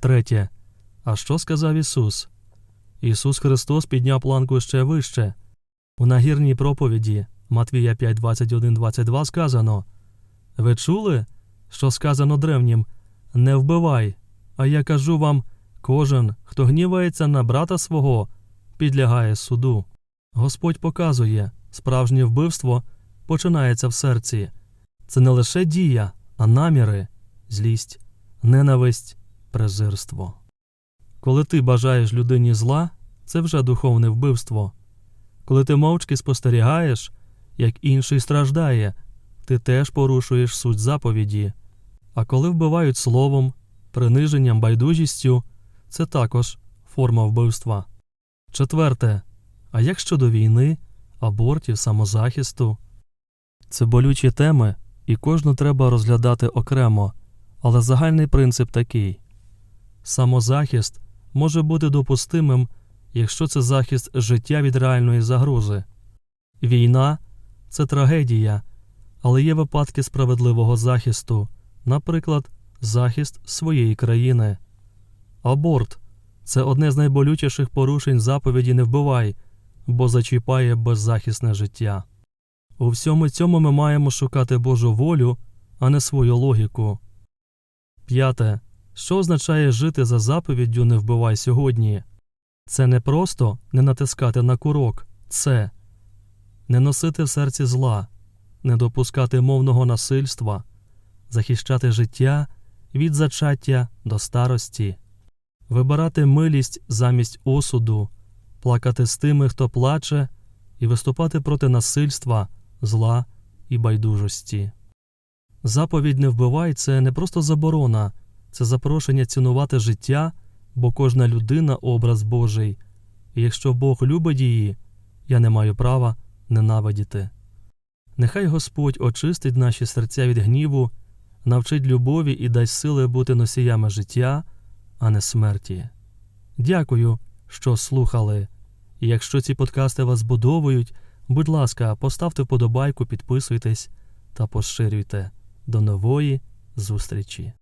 Третє. А що сказав Ісус? Ісус Христос підняв планку ще вище. У нагірній проповіді Матвія 5, 21, 22 сказано Ви чули, що сказано древнім Не вбивай, а я кажу вам кожен, хто гнівається на брата свого, підлягає суду. Господь показує, справжнє вбивство починається в серці. Це не лише дія, а наміри, злість, ненависть, презирство. Коли ти бажаєш людині зла, це вже духовне вбивство. Коли ти мовчки спостерігаєш, як інший страждає, ти теж порушуєш суть заповіді. А коли вбивають словом, приниженням, байдужістю, це також форма вбивства. Четверте. А як щодо війни, абортів, самозахисту? Це болючі теми, і кожну треба розглядати окремо, але загальний принцип такий самозахист може бути допустимим, якщо це захист життя від реальної загрози. Війна це трагедія, але є випадки справедливого захисту, наприклад, захист своєї країни. Аборт це одне з найболючіших порушень заповіді не вбивай, бо зачіпає беззахисне життя. У всьому цьому ми маємо шукати Божу волю, а не свою логіку. П'яте. Що означає жити за заповіддю не вбивай сьогодні? Це не просто не натискати на курок, це не носити в серці зла, не допускати мовного насильства, захищати життя від зачаття до старості, вибирати милість замість осуду, плакати з тими, хто плаче, і виступати проти насильства, зла і байдужості. Заповідь не вбивай це не просто заборона, це запрошення цінувати життя, бо кожна людина образ Божий, і якщо Бог любить її, я не маю права ненавидіти. Нехай Господь очистить наші серця від гніву, навчить любові і дасть сили бути носіями життя, а не смерті. Дякую, що слухали. І якщо ці подкасти вас збудовують, будь ласка, поставте вподобайку, підписуйтесь та поширюйте. До нової зустрічі!